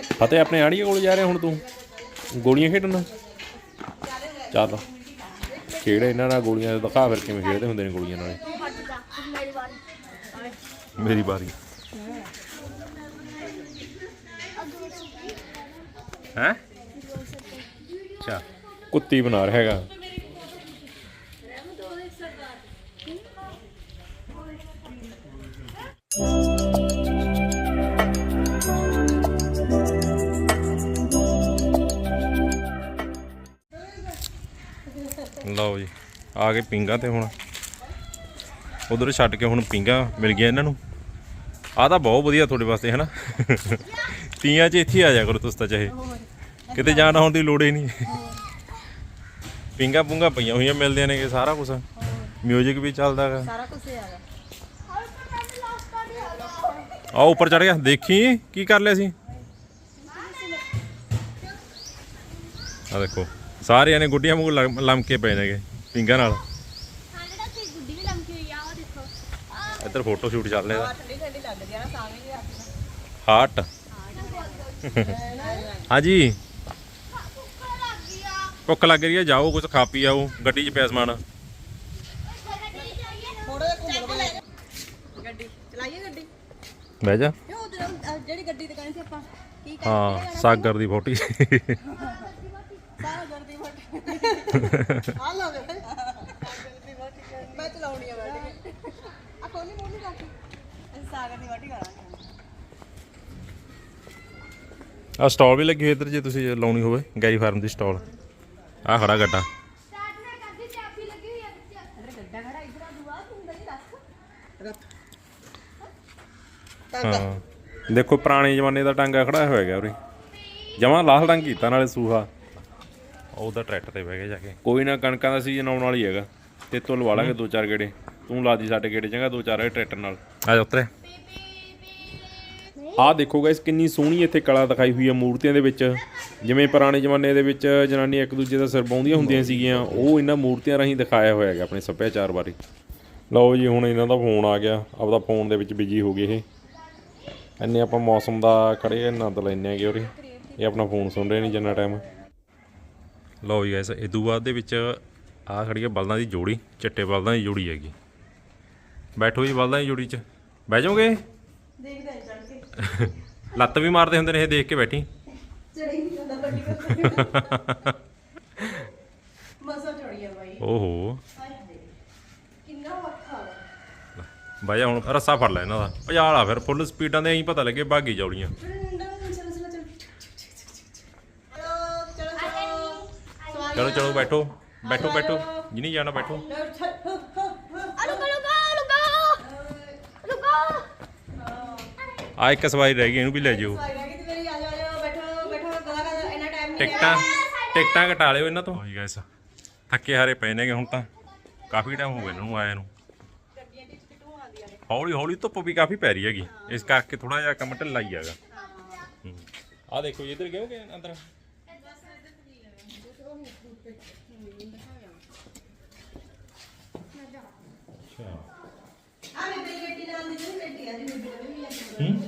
ਫਤਿਹ ਆਪਣੇ ਆੜੀਏ ਕੋਲ ਜਾ ਰਿਹਾ ਹੁਣ ਤੂੰ? ਗੋਲੀਆਂ ਖੇਡਣ? ਚੱਲ। ਖੇਡ ਇਹਨਾਂ ਨਾਲ ਗੋਲੀਆਂ ਦਿਖਾ ਫਿਰ ਕਿਵੇਂ ਖੇਡਦੇ ਹੁੰਦੇ ਨੇ ਗੋਲੀਆਂ ਨਾਲੇ। ਮੇਰੀ ਵਾਰੀ। ਹੈ? ਅੱਛਾ। ਕੁੱਤੀ ਬਣਾ ਰਿਹਾ ਹੈਗਾ। ਆ ਗਏ ਪਿੰਗਾ ਤੇ ਹੁਣ। ਉਧਰ ਛੱਡ ਕੇ ਹੁਣ ਪਿੰਗਾ ਮਿਲ ਗਿਆ ਇਹਨਾਂ ਨੂੰ। ਆ ਤਾਂ ਬਹੁਤ ਵਧੀਆ ਤੁਹਾਡੇ ਵਾਸਤੇ ਹੈ ਨਾ ਤੀਆਂ 'ਚ ਇੱਥੇ ਹੀ ਆ ਜਾ ਕਰੋ ਤੁਸੀਂ ਤਾਂ ਚਾਹੇ। ਕਿਤੇ ਜਾਣਾ ਹੋਣ ਦੀ ਲੋੜ ਹੀ ਨਹੀਂ। ਪਿੰਗਾ ਪੁੰਗਾ ਪਈਆਂ ਹੋਈਆਂ ਮਿਲਦੀਆਂ ਨੇ ਕਿ ਸਾਰਾ ਕੁਝ ਮਿਊਜ਼ਿਕ ਵੀ ਚੱਲਦਾ ਸਾਰਾ ਕੁਝ ਆ ਉੱਪਰ ਚੜ ਗਿਆ। ਦੇਖੀ? ਕੀ ਕਰ ਲਿਆ ਸੀ? ਆ ਦੇਖੋ। ਸਾਰਿਆਂ ਨੇ ਗੁੱਡੀਆਂ ਮੂੰਹ ਲਮ- ਲਮਕੇ ਪਏ ਨੇਗੇ। ਪਿੰਗਾ ਨਾਲ। ਹਾਂ ਜਿਹੜਾ ਤੇ ਗੁੱਡੀ ਵੀ ਲੰਮਕੀ ਹੋਈ ਆ ਉਹ ਦੇਖੋ। ਇੱਧਰ ਫੋਟੋ ਸ਼ੂਟ ਚੱਲ ਰਿਹਾ। ਠੰਡੀ ਠੰਡੀ ਲੱਗਦੀ ਆ ਨਾ ਸਾਵੇਂ ਵੀ ਹੱਥ ਹਾਰਟ ਹਾਂਜੀ। ਭੁੱਖ ਲੱਗ ਆ ਰਹੀ ਹੈ ਜਾਓ ਕੁਝ ਖਾ ਪੀ ਆਓ ਗੱਡੀ 'ਚ ਪਿਆ ਸਮਾਨ। ਥੋੜਾ ਜਿਹਾ ਘੁੰਮ ਕੇ ਲੈ ਜਾ ਗੱਡੀ ਚਲਾਈਏ ਗੱਡੀ? ਬਹਿ ਜਾ। ਇਹ ਉਹ ਜਿਹੜਾ- ਜਿਹੜੀ ਗੱਡੀ ਤੇ ਕਹਿੰਦੇ ਸੀ ਆਪਾਂ ਕੀ ਕਹਿੰਦੇ ਹਾਂ ਸਾਗਰ ਦੀ ਫੋਟੀ। ਸਾਰਾ ਗਰਦੀ ਮੋਟੀ ਆ ਲਾ ਵੇ। ਗਰਦੀ ਮੋਟੀ ਮੈਂ ਚਲਾਉਣੀ ਆ ਬੈਠ ਕੇ ਆ ਕੋਲੀ ਮੋਲੀ ਰੱਖ ਅਸੀਂ ਸਾਗਰ ਦੀ ਵਾਟੀ ਕਰਾਂਗੇ ਆ ਸਟਾਲ ਵੀ ਲੱਗੀ ਹੋਈ ਇੱਧਰ ਜੇ ਤੁਸੀਂ ਲਾਉਣੀ ਹੋਵੇ ਗੈਰੀ ਫਾਰਮ ਦੀ ਸਟਾਲ। ਆ ਖੜਾ ਗੱਡਾ। ਸਟਾਰਟ ਮੈਂ ਕਰਦੀ ਚਾਬੀ ਲੱਗੀ ਹੋਈ ਆ ਵਿੱਚ ਅਰੇ ਗੱਡਾ ਖੜਾ ਇਧਰ ਆ ਦੁਆ ਤੂੰ ਦਈ ਰੱਖ। ਰੱਖ। ਹਾਂ। ਦੇਖੋ ਪੁਰਾਣੇ ਜ਼ਮਾਨੇ ਦਾ ਟਾਂਗਾ ਖੜਾ ਹੋਇਆ ਗਿਆ ਉਰੇ। ਜਮਾ ਲਾਲ ਰੰਗ ਕੀਤਾ ਨਾਲੇ ਸੂਹਾ। ਉਹਦਾ ਟਰੈਕਟਰ ਤੇ ਬਹਿ ਗਿਆ ਜਾ ਕੇ। ਕੋਈ ਨਾ ਕਣਕਾਂ ਦਾ ਸੀਜ਼ਨ ਆਉਣ ਵਾਲੀ ਹੈਗਾ। ਤੇ ਤੋਂ ਲਵਾ ਲਾਂਗੇ ਦੋ ਚਾਰ ਗੇੜੇ। ਤੂੰ ਲਾ ਦੀ ਸਾਡੇ ਗੇੜੇ ਚੰਗਾ ਦੋ ਚਾਰ ਟਰੈਕਟਰ ਨਾਲ। ਆ ਜਾ ਉਤਰੇ। ਆਹ ਦੇਖੋ ਗਾਇਸ ਕਿੰਨੀ ਸੋਹਣੀ ਇੱਥੇ ਕਲਾ ਦਿਖਾਈ ਹੋਈ ਹੈ ਮੂਰਤੀਆਂ ਦੇ ਵਿੱਚ। ਜਿਵੇਂ ਪੁਰਾਣੇ ਜ਼ਮਾਨੇ ਦੇ ਵਿੱਚ ਜਨਾਨੀਆਂ ਇੱਕ ਦੂਜੇ ਦਾ ਸਿਰ ਬਾਉਂਦੀਆਂ ਹੁੰਦੀਆਂ ਸੀਗੀਆਂ। ਉਹ ਇਹਨਾਂ ਮੂਰਤੀਆਂ ਰਾਹੀਂ ਦਿਖਾਇਆ ਹੋਇਆ ਹੈਗਾ ਆਪਣੇ ਸੱਭਿਆਚਾਰ ਬਾਰੇ। ਲਓ ਜੀ ਹੁਣ ਇਹਨਾਂ ਦਾ ਫੋਨ ਆ ਗਿਆ। ਆਪਦਾ ਫੋਨ ਦੇ ਵਿੱਚ ਬਿਜ਼ੀ ਹੋ ਗਏ ਇਹ। ਇੰਨੇ ਆਪਾਂ ਮੌਸਮ ਦਾ ਖੜੇ ਆਨੰਦ ਲੈਣੇ ਹੈਗੇ ਉਰੇ। ਇਹ ਆਪਣਾ ਫੋਨ ਸੁਣ ਰਹੇ ਨੇ ਜਿੰਨਾ ਟਾਈਮ ਲਓ ਜੀ ਗਾਇਸ ਇਦੋਂ ਬਾਅਦ ਦੇ ਵਿੱਚ ਆ ਖੜੀ ਹੈ ਬਲਦਾਂ ਦੀ ਜੋੜੀ ਚਿੱਟੇ ਬਲਦਾਂ ਦੀ ਜੋੜੀ ਹੈਗੀ। ਬੈਠੋ ਜੀ ਬਲਦਾਂ ਦੀ ਜੋੜੀ 'ਚ। ਬਹਿ ਜਾਓਗੇ? ਦੇਖਦੇ ਆਂ ਚੜ ਕੇ। ਲੱਤ ਵੀ ਮਾਰਦੇ ਹੁੰਦੇ ਨੇ ਇਹ ਦੇਖ ਕੇ ਬੈਠੀ। ਚੜੀ ਨਹੀਂ ਜਾਂਦਾ ਗੱਡੀ ਕਰ ਮਸਾ ਚੜੀ ਆ ਬਾਈ। ਓਹੋ। ਕਿੰਨਾ ਔਖਾ ਵਾ। ਬਾਈ ਹੁਣ ਰੱਸਾ ਫੜ ਲੈ ਇਹਨਾਂ ਦਾ। ਭਜਾਲਾ ਫਿਰ ਫੁੱਲ ਸਪੀਡਾਂ ਦੇ ਐਂ ਪਤਾ ਲੱਗੇ ਬਾਗੀ ਜੌਲੀਆਂ ਚਲੋ ਚਲੋ ਚਲੋ ਚਲੋ ਚਲੋ ਚਲੋ ਬੈਠੋ ਬੈਠੋ ਬੈਠੋ ਜਿਨੀ ਜਾਣਾ ਬੈਠੋ। ਲੁਕੋ ਲੁਕੋ ਲੁਕੋ ਲੁਕੋ ਆ ਇੱਕ ਸਵਾਰੀ ਰਹਿ ਗਈ ਇਹਨੂੰ ਵੀ ਲੈ ਜਿਓ। ਟਿਕਟਾਂ ਟਿਕਟਾਂ ਘਟਾ ਲਿਓ ਇਹਨਾਂ ਤੋਂ। ਹਾਂਜੀ ਗਾਇਸ ਥੱਕੇ ਹਾਰੇ ਪਏ ਨੇਗੇ ਹੁਣ ਤਾਂ। ਕਾਫੀ ਟਾਈਮ ਹੋ ਗਿਆ ਇਹਨਾਂ ਨੂੰ। ਆਇਆ ਨੇ ਹੌਲੀ ਹੌਲੀ ਧੁੱਪ ਵੀ ਕਾਫੀ ਪੈ ਰਹੀ ਹੈਗੀ। ਇਸ ਕਰਕੇ ਥੋੜਾ ਜਿਹਾ ਕੰਮ ਢਿੱਲਾ ਹੀ ਹੈਗਾ। ਆ ਦੇਖੋ ਜੀ, ਇੱਧਰ ਗਏ ਹੋਗੇ ਅੰਦਰ? ਅੱਛਾ। ਆ ਮੇਰੀ ਬੇਟੀ ਨਾਲ ਦੀ ਜਿਹੜੀ ਬੇਟੀ ਆ ਜੀ ਮੇਰੀ ਬੇਟੀ ਵੀ ਆ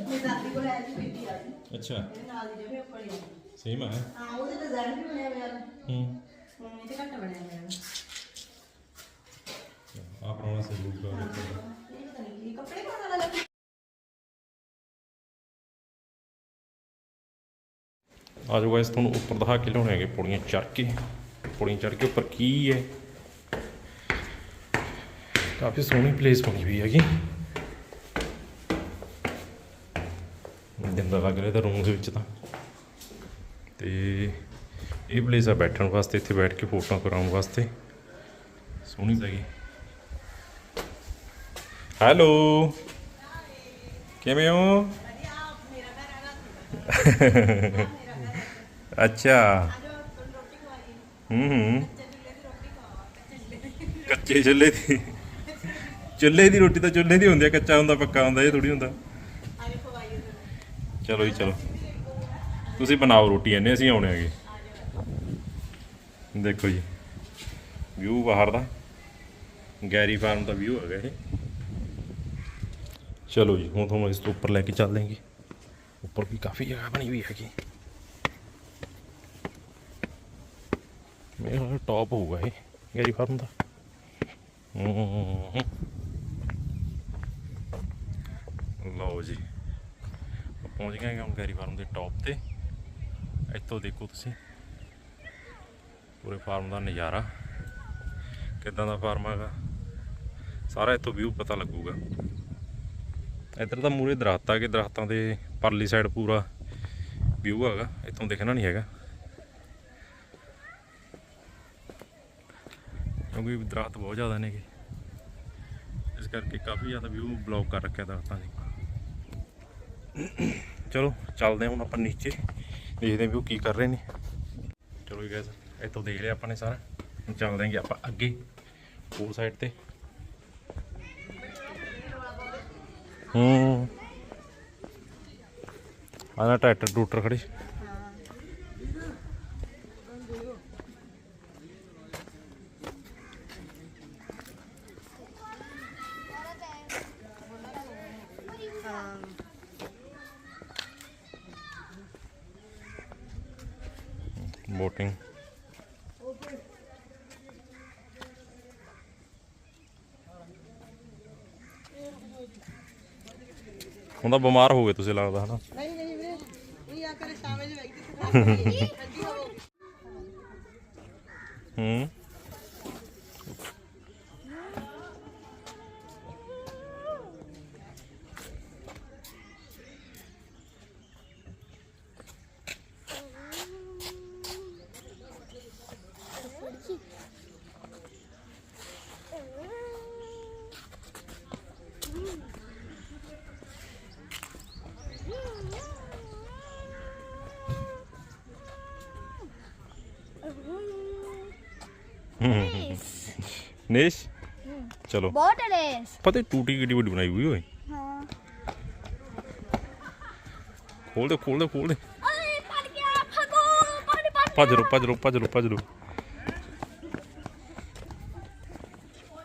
ਮੇਰੀ ਦਾਦੀ ਕੋਲ ਆਈ ਸੀ ਬੇਟੀ ਆ ਜੀ। ਅੱਛਾ। ਇਹਦੇ ਨਾਲ ਦੀ ਜਿਹੜੇ ਉੱਪਰ ਹੀ ਆ। ਸੇਮ ਹੈ ਹਾਂ ਉਹਦੇ ਡਿਜ਼ਾਈਨ ਵੀ ਬਣਿਆ ਹੋਇਆ ਨੇ। ਹੂੰ। ਹੂੰ ਇਹ ਤੇ ਘੱਟ ਬਣਿਆ ਹੋਇਆ ਨੇ। ਆ ਪੁਰਾਣਾ ਸਲੂਕ ਦਾ ਦੇਖੋ ਇਹ ਪਤਾ ਨਹੀਂ ਕੀ ਕੱਪੜੇ ਪਾਉਣ ਵਾਲਾ ਲੱਗ। ਆ ਜਾਓ ਗਾਇਸ ਤੁਹਾਨੂੰ ਉੱਪਰ ਦਿਖਾ ਕੇ ਲਿਆਉਣੇ ਹੈਗੇ ਪੌੜੀਆਂ ਚੜ੍ਹ ਕੇ। ਪੌੜੀਆਂ ਚੜ੍ਹ ਕੇ ਉੱਪਰ ਕੀ ਹੈ? ਕਾਫੀ ਸੋਹਣੀ ਪਲੇਸ ਬਣੀ ਹੋਈ ਹੈਗੀ। ਦਿਨ ਦਾ ਲੱਗ ਰਿਹਾ ਤਾਂ ਰੂਮ ਦੇ ਵਿੱਚ ਤਾਂ। ਤੇ ਇਹ ਪਲੇਸ ਆ ਬੈਠਣ ਵਾਸਤੇ, ਇੱਥੇ ਬੈਠ ਕੇ ਫੋਟੋਆਂ ਕਰਾਉਣ ਵਾਸਤੇ। ਸੋਹਣੀ ਲੱਗੀ ਹੈਲੋ ਕਿਵੇਂ ਹੋ? ਅੱਛਾ। ਹੂੰ ਹੂੰ। ਕੱਚੇ ਚੁੱਲ੍ਹੇ ਦੀ। ਚੁੱਲ੍ਹੇ ਦੀ ਰੋਟੀ ਤਾਂ ਚੁੱਲ੍ਹੇ ਦੀ ਹੁੰਦੀ ਆ ਕੱਚਾ ਹੁੰਦਾ ਪੱਕਾ ਹੁੰਦਾ ਇਹ ਥੋੜੀ ਹੁੰਦਾ। ਚਲੋ ਜੀ ਚਲੋ। ਤੁਸੀਂ ਬਣਾਓ ਰੋਟੀ ਇਹਨੇ ਅਸੀਂ ਆਉਣੇ ਹੈਗੇ। ਦੇਖੋ ਜੀ ਵਿਊ ਬਾਹਰ ਦਾ। ਗੈਰੀ ਫਾਰਮ ਦਾ ਵਿਊ ਹੈਗਾ ਇਹ। ਚਲੋ ਜੀ ਹੁਣ ਤੁਹਾਨੂੰ ਇਸ ਤੋਂ ਉੱਪਰ ਲੈ ਕੇ ਚੱਲ ਦੇਂਗੇ ਉੱਪਰ ਵੀ ਕਾਫੀ ਜਗ੍ਹਾ ਬਣੀ ਹੋਈ ਹੈਗੀ। ਮੇਰੇ ਟੌਪ ਹੋਊਗਾ ਇਹ ਗੈਰੀ ਫਾਰਮ ਦਾ। ਹੂੰ। ਲਓ ਜੀ। ਪਹੁੰਚ ਗਏ ਹਾਂ ਹੁਣ ਗੈਰੀ ਫਾਰਮ ਦੇ ਟੌਪ ਤੇ। ਇੱਥੋਂ ਦੇਖੋ ਤੁਸੀਂ। ਪੂਰੇ ਫਾਰਮ ਦਾ ਨਜ਼ਾਰਾ। ਕਿੱਦਾਂ ਦਾ ਫਾਰਮ ਹੈਗਾ? ਸਾਰਾ ਇੱਥੋਂ ਵਿਊ ਪਤਾ ਲੱਗੂਗਾ। ਇੱਧਰ ਤਾਂ ਮੂਰੇ ਦਰਖਤ ਆ ਕਿ ਦਰਖਤਾਂ ਦੇ ਪਰਲੀ ਸਾਈਡ ਪੂਰਾ ਵਿਊ ਹੈਗਾ। ਇੱਥੋਂ ਦਿਖਣਾ ਨਹੀਂ ਹੈਗਾ। ਕਿਉਂਕਿ ਦਰਖਤ ਬਹੁਤ ਜ਼ਿਆਦਾ ਨੇਗੇ। ਇਸ ਕਰਕੇ ਕਾਫੀ ਜ਼ਿਆਦਾ ਵਿਊ ਬਲੌਕ ਕਰ ਰੱਖਿਆ ਦਰਖਤਾਂ ਨੇ। ਚਲੋ, ਚੱਲਦੇ ਹਾਂ ਹੁਣ ਆਪਾਂ ਨੀਚੇ। ਦੇਖਦੇ ਹਾਂ ਵੀ ਉਹ ਕੀ ਕਰ ਰਹੇ ਨੇ। ਚਲੋ ਜੀ ਗਾਇਸ ਇੱਥੋਂ ਦੇਖ ਲਿਆ ਆਪਾਂ ਨੇ ਸਾਰਾ। ਹੁਣ ਚੱਲਦੇ ਹਾਂ ਆਪਾਂ ਅੱਗੇ ਹੋਰ ਸਾਈਡ ਤੇ। ਹੂੰ। ਆਹ ਟਰੈਕਟਰ ਟੂਟਰ ਖੜੇ ਬੋਟਿੰਗ ਹੁਣ ਤਾਂ ਬਿਮਾਰ ਹੋ ਗਏ ਤੁਸੀਂ ਲੱਗਦਾ ਹਨਾ? ਨਹੀਂ ਨਹੀਂ ਵੀਰੇ ਇਹ ਆ ਕਰੇ ਸ਼ਾਮੇ ਤੇ ਠੰਡੀ ਹੋ। ਹੂੰ ਨੇਸ਼? ਚਲੋ। ਬਹੁਤ ਰੇਸ ਪਤਾ ਟੂਟੀ ਕਿੱਡੀ ਵੱਡੀ ਬਣਾਈ ਹੋਈ ਓਏ। ਹਾਂ। ਖੋਲ ਦੇ ਖੋਲ ਦੇ ਖੋਲ ਦੇ। ਓਏ ਪੜ ਗਿਆ ਫਗੋ ਪਾਣੀ ਪੜ ਭੱਜ ਲੋ ਭੱਜ ਲੋ ਭੱਜ ਲੋ ਭੱਜ ਲੋ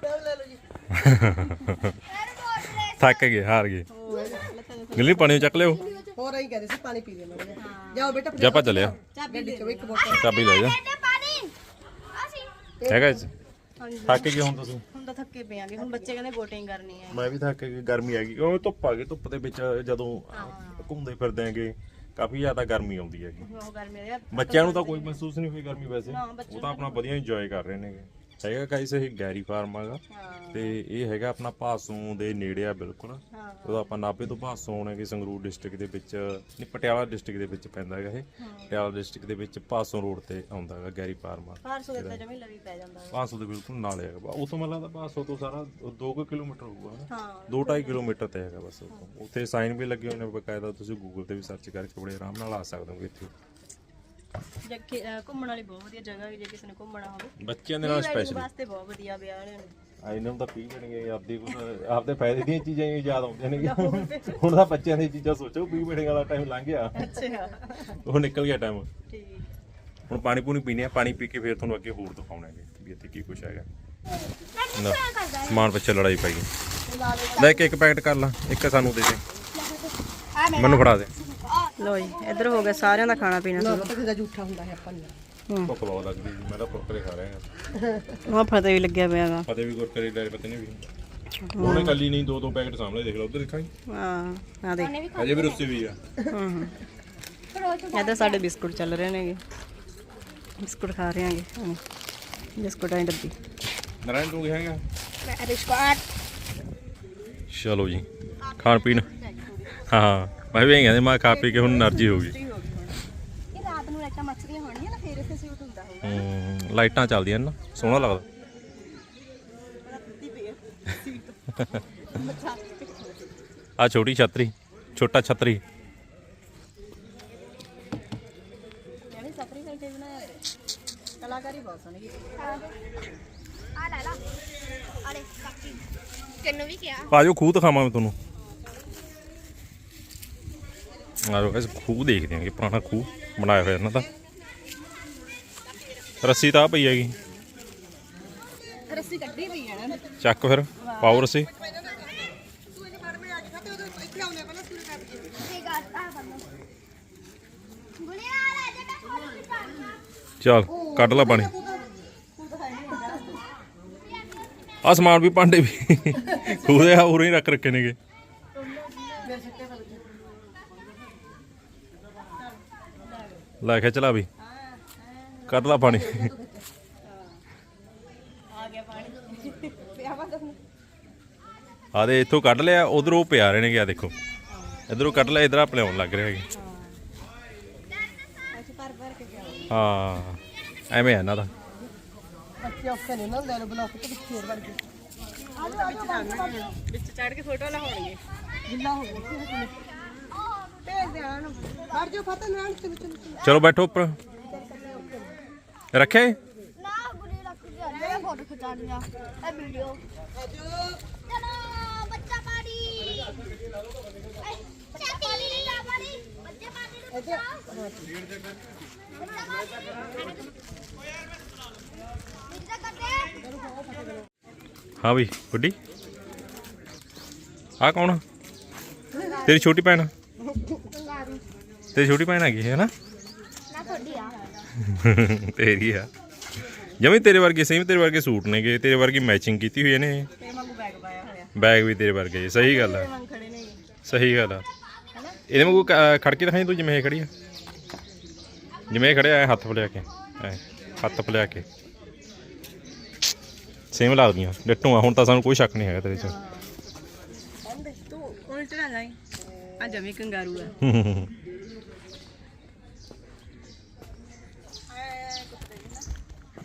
ਲੈ ਜੀ ਰੇਸ ਥੱਕ ਗਏ ਹਾਰ ਗਏ। ਗਿੱਲੀ ਪਾਣੀ ਚੱਕ ਲਿਓ। ਹੋਰ ਆਈ ਕਹਿੰਦੇ ਸੀ ਪਾਣੀ ਪੀ ਲੈਣਾ ਜਾਓ ਬੇਟਾ ਜਾ ਭੱਜ ਲਿਆ। ਚਾਬੀ ਇੱਕ ਬੋਤਲ। ਚਾਬੀ ਲੈ ਜਾ। ਹੈਗਾ 'ਚ? ਥੱਕ ਗਏ ਹੁਣ ਤੁਸੀਂ? ਹੁਣ ਤਾਂ ਥੱਕੇ ਪਿਆਂਗੇ ਹੁਣ ਬੱਚੇ ਕਹਿੰਦੇ ਬੋਟਿੰਗ ਕਰਨੀ ਹੈ। ਮੈਂ ਵੀ ਥੱਕ ਗਈ ਗਰਮੀ ਆ ਗਈ। ਉਹ ਧੁੱਪ ਆ ਗਈ ਧੁੱਪ ਦੇ ਵਿੱਚ ਜਦੋਂ ਘੁੰਮਦੇ ਫਿਰਦੇ ਆਂਗੇ ਕਾਫੀ ਜ਼ਿਆਦਾ ਗਰਮੀ ਆਉਂਦੀ ਹੈਗੀ। ਉਹ ਗਰਮੀ ਦੇ ਬੱਚਿਆਂ ਨੂੰ ਤਾਂ ਕੋਈ ਮਹਿਸੂਸ ਨਹੀਂ ਹੋਈ ਗਰਮੀ ਵੈਸੇ। ਉਹ ਤਾਂ ਆਪਣਾ ਵਧੀਆ ਇੰਜੋਏ ਕਰ ਰਹੇ ਨੇਗੇ। ਹੈਗਾ ਗਾਇਸ ਇਹ ਗੈਰੀ ਫਾਰਮ ਹੈਗਾ। ਤੇ ਇਹ ਹੈਗਾ ਆਪਣਾ ਭਾਸੋਂ ਦੇ ਨੇੜੇ ਆ ਬਿਲਕੁਲ। ਉਹਦਾ ਆਪਾਂ ਨਾਭੇ ਤੋਂ ਭਾਸੋਂ ਆਉਣਾ ਕਿ ਸੰਗਰੂਰ ਡਿਸਟ੍ਰਿਕਟ ਦੇ ਵਿੱਚ ਨਹੀਂ ਪਟਿਆਲਾ ਡਿਸਟ੍ਰਿਕਟ ਦੇ ਵਿੱਚ ਪੈਂਦਾ ਹੈਗਾ ਇਹ। ਪਟਿਆਲਾ ਡਿਸਟ੍ਰਿਕਟ ਦੇ ਵਿੱਚ ਭਾਸੋਂ ਰੋਡ ਤੇ ਆਉਂਦਾ ਹੈਗਾ ਗੈਰੀ ਫਾਰਮ ਬਾਹਰ ਸੋ ਦਿੱਤਾ ਜਮੀ ਲਵੀ ਪੈ ਜਾਂਦਾ। ਭਾਸੋਂ ਦੇ ਬਿਲਕੁਲ ਨਾਲ ਹੈਗਾ। ਉਹ ਤੋਂ ਲੱਗਦਾ ਭਾਸੋਂ ਤੋਂ ਸਾਰਾ 2 ਕਿਲੋਮੀਟਰ ਹੋਊਗਾ ਨਾ। ਹਾਂ 2.5 ਕਿਲੋਮੀਟਰ ਤੇ ਹੈਗਾ ਬਸ ਉੱਥੋਂ। ਉੱਥੇ ਸਾਈਨ ਵੀ ਲੱਗੇ ਹੋਏ ਨੇ ਬਕਾਇਦਾ ਤੁਸੀਂ ਗੂਗਲ ਤੇ ਵੀ ਸਰਚ ਕਰਕੇ ਬੜੇ ਆਰਾਮ ਨਾਲ ਆ ਸਕਦੇ ਹੋ ਇੱਥੇ। ਜੱਗੇ ਅਹ ਘੁੰਮਣ ਵਾਲੀ ਬਹੁਤ ਵਧੀਆ ਜਗ੍ਹਾ ਹੈ ਜੇ ਕਿਸੇ ਨੇ ਘੁੰਮਣਾ ਹੋਵੇ। ਬੱਚਿਆਂ ਦੇ ਨਾਲ ਸਪੈਸ਼ਲ ਵਾਸਤੇ ਬਹੁਤ ਵਧੀਆ ਵਿਆਹ ਵਾਲਿਆਂ ਨੇ ਆ ਇਹਨਾਂ ਨੂੰ ਤਾਂ ਪੀ ਜਾਣਗੇ ਆਪਦੇ ਕੁਛ ਆਪਦੇ ਫਾਇਦੇ ਦੀਆਂ ਚੀਜ਼ਾਂ ਹੀ ਯਾਦ ਆਉਂਦੀਆਂ ਨੇ ਹੁਣ ਤਾਂ ਬੱਚਿਆਂ ਦੀਆਂ ਚੀਜ਼ਾਂ ਸੋਚੋ ਪੀ ਮੀਟਿੰਗ ਵਾਲਾ ਟਾਈਮ ਲੰਘ ਗਿਆ। ਅੱਛਾ। ਉਹ ਨਿਕਲ ਗਿਆ ਟਾਈਮ ਠੀਕ। ਹੁਣ ਪਾਣੀ ਪੂਣੀ ਪੀਣੇ ਆ ਪਾਣੀ ਪੀ ਕੇ ਫਿਰ ਤੁਹਾਨੂੰ ਅੱਗੇ ਹੋਰ ਦਿਖਾਉਣਾਗੇ ਵੀ ਇੱਥੇ ਕੀ ਕੁਛ ਹੈਗਾ। ਨਾ, ਸਮਾਨ ਪਿੱਛੇ ਲੜਾਈ ਪੈ ਗਈ। ਲੈ ਕੇ ਇੱਕ ਪੈਕਟ ਕਰ ਲਾ ਇੱਕ ਸਾਨੂੰ ਦੇ ਦੇ। ਮੈਨੂੰ ਫੜਾ ਦੇ। ਲੋ ਜੀ ਇੱਧਰ ਹੋ ਗਿਆ ਸਾਰਿਆਂ ਦਾ ਖਾਣਾ ਪੀਣਾ ਨਾ ਤਾਂ ਕਿਹਦਾ ਝੂਠਾ ਹੁੰਦਾ ਹੈ ਆਪਾਂ ਨੂੰ। ਭੁੱਖ ਬਹੁਤ ਲੱਗਦੀ ਜੀ ਮੈਂ ਤਾਂ ਕੁਰਕਰੇ ਖਾ ਰਿਹਾ ਹਾਂ। ਉਹ ਫਤਿਹ ਵੀ ਲੱਗਿਆ ਪਿਆਗਾ ਫਤੇ ਵੀ ਕੁਰਕਰੇ ਲੈ ਪਤਾ ਨਹੀਂ ਵੀ ਉਹਨੇ ਕੱਲੀ ਨਹੀਂ ਦੋ ਦੋ ਪੈਕਟ ਸਾਹਮਣੇ ਦੇਖ ਲਓ ਉਧਰ ਦੇਖਾਂਗੇ ਹਾਂ ਆ ਦੇਖ। ਅਜੇ ਵੀ ਰੁੱਸੇ ਵੀ ਆ। ਹੂੰ ਹੂੰ। ਇੱਧਰ ਸਾਡੇ ਬਿਸਕੁਟ ਚੱਲ ਰਹੇ ਨੇਗੇ। ਬਿਸਕੁਟ ਖਾ ਰਹੇ ਆਂਗੇ। ਹਾਂ। ਬਿਸਕੁਟਾਂ ਦੀ ਡੱਬੀ। ਨਰਾਇਣ ਤੂੰ ਹੈਗਾ? ਮੈਂ ਰਿਸ਼ਕਾਟ ਚਲੋ ਜੀ ਖਾਣ ਪੀਣ ਹਾਂ। ਮੈਂ ਵੀ ਕਹਿੰਦੇ ਮੈਂ ਖਾ ਪੀ ਕੇ ਹੁਣ એનર્ਜੀ ਹੋ ਗਈ। ਇਹ ਰਾਤ ਨੂੰ ਲਾਈਟਾਂ ਮੱਚਦੀਆਂ ਹੋਣਗੀਆਂ ਨਾ ਫੇਰ ਇੱਥੇ ਸ਼ੂਟ ਹੁੰਦਾ ਹੋਊਗਾ। ਲਾਈਟਾਂ ਚੱਲਦੀਆਂ ਨਾ ਸੋਹਣਾ ਲੱਗਦਾ। ਆ ਛੋਟੀ ਛਤਰੀ ਛੋਟਾ ਛਤਰੀ। ਕਲਾਕਾਰੀ ਬਹੁਤ ਸੋਹਣੀ ਆ। ਲੈ ਲਾ। ਅਰੇ ਕਾਕੀ ਵੀ ਕਿਹਾ। ਆਜੋ ਖੂਹ ਦਿਖਾਵਾਂ ਮੈਂ ਤੁਹਾਨੂੰ। ਆਜੋ ਇਸ ਖੂਹ ਦੇਖਦੇ ਆਂਗੇ ਪੁਰਾਣਾ ਖੂਹ ਬਣਾਇਆ ਹੋਇਆ ਇਹਨਾਂ ਦਾ। ਰੱਸੀ ਤਾਂ ਆਹ ਪਈ ਹੈਗੀ। ਰੱਸੀ ਕੱਢੀ ਪਈ ਹੈ ਨਾ। ਚੱਕ ਫਿਰ ਪਾਓ ਰੱਸੀ। ਆ ਆ ਜਾ ਚੱਲ ਕੱਢ ਲੈ ਪਾਣੀ। ਆ ਸਮਾਨ ਵੀ ਭਾਂਡੇ ਵੀ। ਉਹਦੇ ਆ ਉਰੇ ਹੀ ਰੱਖ ਰੱਖੇ ਨੇਗੇ ਮੇਰੇ ਸਿੱਟੇ ਪਾ ਲੱਗੇ ਲੈ ਕੇ ਚਲਾ ਵੀ। ਕੱਢ ਲੈ ਪਾਣੀ। ਆ ਗਿਆ ਪਾਣੀ ਪਿਆ ਵਾ ਆ ਦੇ, ਇੱਥੋਂ ਕੱਢ ਲਿਆ, ਉਧਰੋਂ ਪਿਆ ਰਹੇ ਨੇਗੇ ਆ ਦੇਖੋ। ਇਧਰੋਂ ਕੱਢ ਲਿਆ, ਇਧਰ ਆਪਣੇ ਆਉਣ ਲੱਗ ਰਿਹਾ ਹੈਗੇ। ਹਾਂ, ਐਵੇਂ ਆ ਇਹਨਾਂ ਦਾ। ਬੱਚੇ ਔਖੇ ਨੇ ਨਾ ਲੈ ਬਲੌਕ ਤੇ ਫੇਰ ਵੜ ਗਏ ਵਿੱਚ ਚੜ ਕੇ ਫੋਟੋ ਲਾਉਣਗੇ। ਗਿੱਲਾ ਹੋ ਗਿਆ। ਭੇਜ ਦੇ ਆਣ ਵੜ ਜਾਓ ਫਤਨ ਨਾਲ ਚਲੋ ਚਲੋ ਚਲੋ ਚਲੋ ਬੈਠੋ ਉੱਪਰ। ਰੱਖੇ ਨਾ ਗੁੜੀ ਰੱਖ ਜਾ ਮੈਂ ਫੋਟੋ ਖਿਚਾਣੀ ਆ। ਇਹ ਵੀਡੀਓ ਚਲੋ ਬੱਚਾ ਪਾਣੀ। ਬੱਚਾ ਪਾਣੀ ਨਹੀਂ ਲਾ ਪਾਣੀ। ਬੱਚਾ ਪਾਣੀ ਨੂੰ ਬਚਾਓ ਬੱਚਾ ਪਾਣੀ। ਮਿੱਟਾ ਕਰਦੇ ਹਾਂ ਵੀ ਗੁੱਡੀ। ਆ ਕੌਣ? ਤੇਰੀ ਛੋਟੀ ਭੈਣ। ਤੇਰੀ ਛੋਟੀ ਭੈਣ ਹੈਗੀ ਹੈ ਨਾ? ਨਾ ਤੁਹਾਡੀ ਆ। ਤੇਰੀ ਆ। ਜਮੀ ਤੇਰੇ ਵਰਗੇ ਸੇਮ ਤੇਰੇ ਵਰਗੇ ਸੂਟ ਨੇਗੇ ਤੇਰੇ ਵਰਗੀ ਮੈਚਿੰਗ ਕੀਤੀ ਹੋਈ ਇਹਨੇ। ਤੇ ਵਾਂਗੂ ਬੈਗ ਪਾਇਆ ਹੋਇਆ। ਬੈਗ ਵੀ ਤੇਰੇ ਵਰਗੇ ਹੀ, ਸਹੀ ਗੱਲ ਆ। ਵਾਂਗ ਖੜੇ ਨੇ। ਸਹੀ ਗੱਲ ਆ। ਇਹਦੇ ਵਾਂਗੂ ਕ- ਖੜ ਕੇ ਦਿਖਾਈ ਤੂੰ ਜਿਵੇਂ ਇਹ ਖੜੀ ਆ। ਜਿਵੇਂ ਇਹ ਖੜਿਆ ਐ ਹੱਥ ਫਲਿਆ ਕੇ ਐ ਹੱਥ ਫਲਿਆ ਕੇ। ਸੇਮ ਲੱਗਦੀਆਂ ਡਿੱਟੂ ਆ ਹੁਣ ਤਾਂ ਸਾਨੂੰ ਕੋਈ ਸ਼ੱਕ ਨਹੀਂ ਹੈਗਾ ਤੇਰੇ 'ਚ। ਕਹਿੰਦੇ ਤੂੰ ਉਲਟ ਨਾ ਜਾਈ। ਆ ਜਮੀ ਕੰਗਾਰੂ ਆ ਬਜਾਓ ਡਗਾ ਵੱਜਦਾ ਹੁੰਦਾ ਸੀ ਐ ਐ ਕਰਕੇ ਨਾ ਹੂੰ ਐ ਵੱਜਦਾ ਨਹੀਂ ਹੱਥ ਫੁੱਟਦੇ ਨੇ ਐ ਦਾ ਬਹੁਤ ਔਖਾ ਹੈ ਇਹ ਨਹੀਂ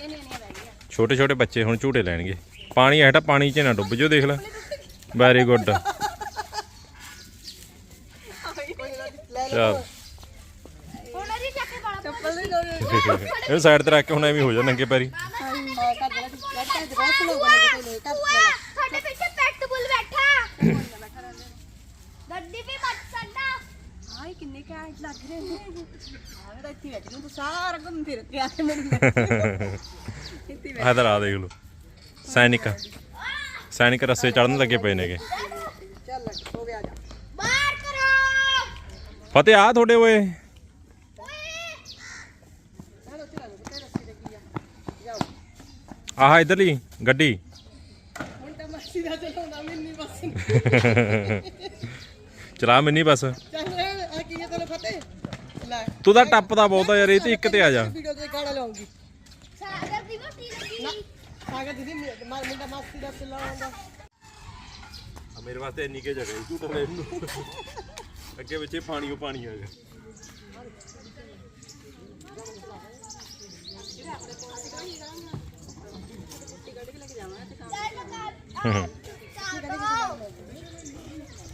ਨਹੀਂ ਰਹਿ ਗਿਆ ਛੋਟੇ ਛੋਟੇ ਬੱਚੇ ਹੁਣ ਝੂਟੇ ਲੈਣਗੇ। ਪਾਣੀ ਹੈਟਾ ਪਾਣੀ 'ਚ ਨਾ ਡੁੱਬ ਜਾਓ ਦੇਖ ਲੈ। ਵੈਰੀ ਗੁੱਡ ਚੱਲ। ਹੁਣ ਜੀ ਚੱਕ ਕੇ ਪਾਣਾ ਚੱਪਲ ਨਹੀਂ ਲਾਉਣੀ ਇਹ ਸਾਈਡ ਤੇ ਰੱਖ ਕੇ ਹੁਣ ਐਵੇਂ ਹੋ ਜਾ ਨੰਗੇ ਪੈਰੀ ਹਾਂ ਕਰ ਦੇ ਲੈ ਕੇ ਦੇ ਬਹੁਤ ਲੋਕ ਨੇ ਕਿਤੇ ਲੈ ਕਰ ਭੂਆ ਤੁਹਾਡੇ ਪਿੱਛੇ ਪੈਟ ਬੁੱਲ ਬੈਠਾ ਗੱਡੀ ਵੀ ਮੱਤ ਸਕਦਾ ਆਏ ਕਿੰਨੇ ਘੈਂਟ ਲੱਗ ਰਹੇ ਨੇ ਆਵੇਂ ਤਾਂ ਇੱਥੇ ਹੀ ਬੈਠੀ ਨੂੰ ਤੂੰ ਸਾਰਾ ਘੁੰਮ ਫਿਰ ਕੇ ਆ ਦੇਖ ਲਓ। ਸੈਨਿਕ ਸੈਨਿਕ ਰਸਤੇ ਚੜਨ ਲੱਗੇ ਪਏ ਨੇਗੇ। ਬੈਠ। ਚੱਲ ਲੱਗ ਹੋ ਗਿਆ ਜਾ ਬਾਹਰ ਕਰੋ ਫਤਿਹ ਆ ਤੁਹਾਡੇ ਓਏ। ਰੱਸੀ ਆਹ ਇਧਰਲੀ ਗੱਡੀ। ਹੁਣ ਤਾਂ ਮੱਸੀ ਦਾ ਚਲਾਉਂਦਾ ਮੈਨੀ ਬਸ। ਚਲਾ ਮੈਨੀ ਬਸ ਚੱਲ ਆ ਕੀ ਹੈ ਤੈਨੂੰ ਫਤਿਹ ਲੈ ਤੂੰ ਤਾਂ ਟੱਪਦਾ ਬਹੁਤਾ ਯਾਰ ਇਹ ਤੇ ਇੱਕ ਤੇ ਆ ਜਾ। ਵੀਡੀਓ ਤੇ ਗਾਣਾ ਲਾਉਂਗੀ ਸਾਗਰ ਦੀ ਮੋਟੀ ਲੱਗੀ। ਸਾਗਰ ਦੀਦੀ ਮਾਰ ਮੁੰਡਾ ਮੱਸੀ ਦਾ ਚਲਾਉਂਦਾ ਮੇਰੇ ਵਾਸਤੇ ਇੰਨੀ ਕੇ ਜਗ੍ਹਾ ਨੂੰ। ਅੱਗੇ ਵਿੱਚੇ ਪਾਣੀ ਉਹ ਪਾਣੀ ਆ ਗਿਆ।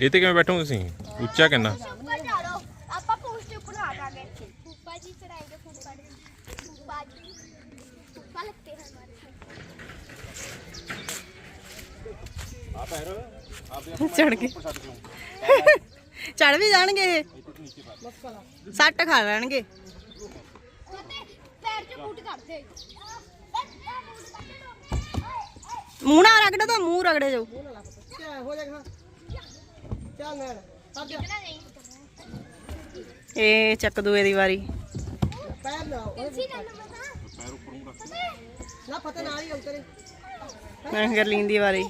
ਇਹ ਤੇ ਕਿਵੇਂ ਬੈਠੋਗੇ ਤੁਸੀਂ? ਉੱਚਾ ਕਿੰਨਾ? ਜਾਣਗੇ। ਚੜ ਵੀ ਜਾਣਗੇ ਸੱਟ ਖਾ ਲੈਣਗੇ। ਮੂੰਹ ਨਾ ਰਗੜੋ ਤਾਂ ਮੂੰਹ ਰਗੜੇ ਜਾਓ। ਇਹ ਚੱਕ ਦੂਏ ਦੀ ਵਾਰੀ। ਨਾ ਪਤਾ ਨਾਲ ਹੀ ਉਤਰੇ ਮੈਂ ਗਰਲੀਨ ਦੀ ਵਾਰੀ।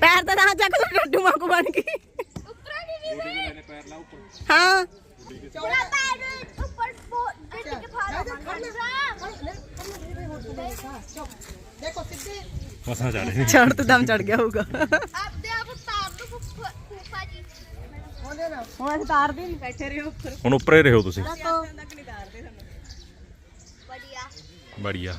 ਪੈਰ ਤਾਂ ਨਾ ਚੱਕ ਤੂੰ ਡੱਡੂ ਮਾਕੂ ਬਣ ਗਈ ਹਾਂ। ਚੋਲਾ ਪੈਰ ਉੱਪਰ ਗਿੱਟ ਕੇ ਦੇਖੋ ਸਿੱਧੇ ਫਸਾ ਜਾ ਰਹੇ ਚੜ ਤੇ ਦਮ ਚੜ ਗਿਆ ਹੋਊਗਾ। ਆਪਦੇ ਆਪ ਤਾਰ ਦੋ ਫੁੱਫਾ ਜੀ ਉਹਦੇ ਨਾਲ ਹੁਣ ਅਸੀਂ ਤਾਰਦੇ ਨਹੀਂ ਬੈਠੇ ਰਹੇ ਉੱਪਰ। ਹੁਣ ਉੱਪਰੇ ਰਹੋ ਤੁਸੀਂ। ਬੜੀਆ ਬੜੀਆ